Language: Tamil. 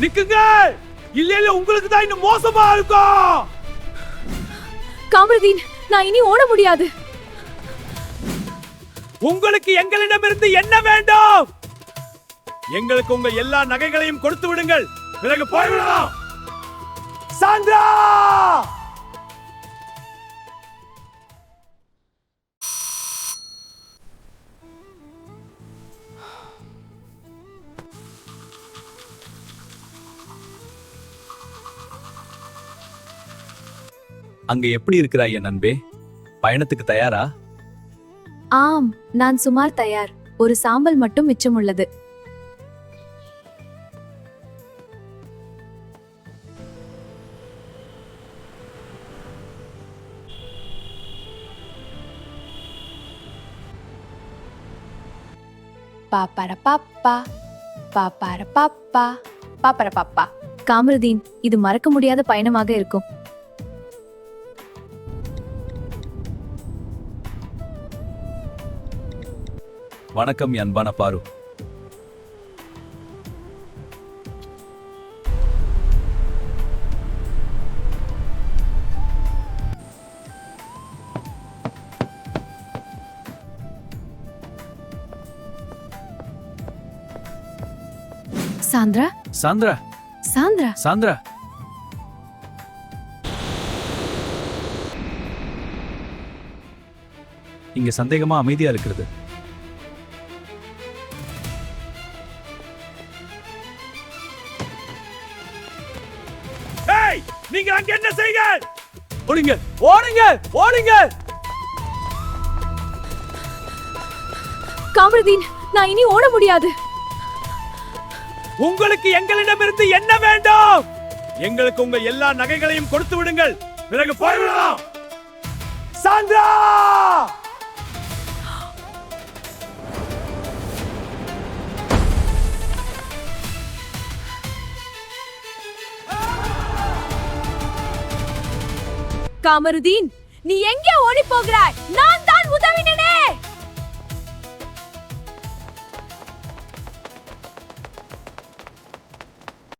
நிக்குங்க. இல்ல இல்ல உங்களுக்கு தான் இன்னும் மோசமா இருக்கும். காமருதீன் நான் இனி ஓட முடியாது. உங்களுக்கு எங்களிடமிருந்து என்ன வேண்டும்? எங்களுக்கு உங்க எல்லா நகைகளையும் கொடுத்து விடுங்கள். பிறகு போய்விடலாம். சாந்திரா! அங்க எப்படி இருக்கிறாய் என் நண்பே பயணத்துக்கு தயாரா? ஆம் நான் சுமார் தயார். ஒரு சாம்பல் மட்டும் மிச்சமுள்ளது. பாப்பரப்பப்பா பாப்பரப்பப்பா பாப்பரப்பப்பா. காமருதீன் இது மறக்க முடியாத பயணமாக இருக்கும். வணக்கம் அன்பான பாரு. சாந்திரா? சாந்திரா. சாந்திரா? சாந்திரா. இங்க சந்தேகமா அமைதியா இருக்கிறது. நீங்க அங்க என்ன செய்யுங்க? ஓடுங்க ஓடுங்க ஓடுங்க. காமருதீன் நான் இனி ஓட முடியாது. உங்களுக்கு எங்களிடமிருந்து என்ன வேண்டும்? எங்களுக்கு உங்க எல்லா நகைகளையும் கொடுத்து விடுங்கள். பிறகு போய்விடலாம் சாந்திரா! கமருதீன் நீ எங்கே ஓடி போகிறாய்? நான் தான் உதவினேனே!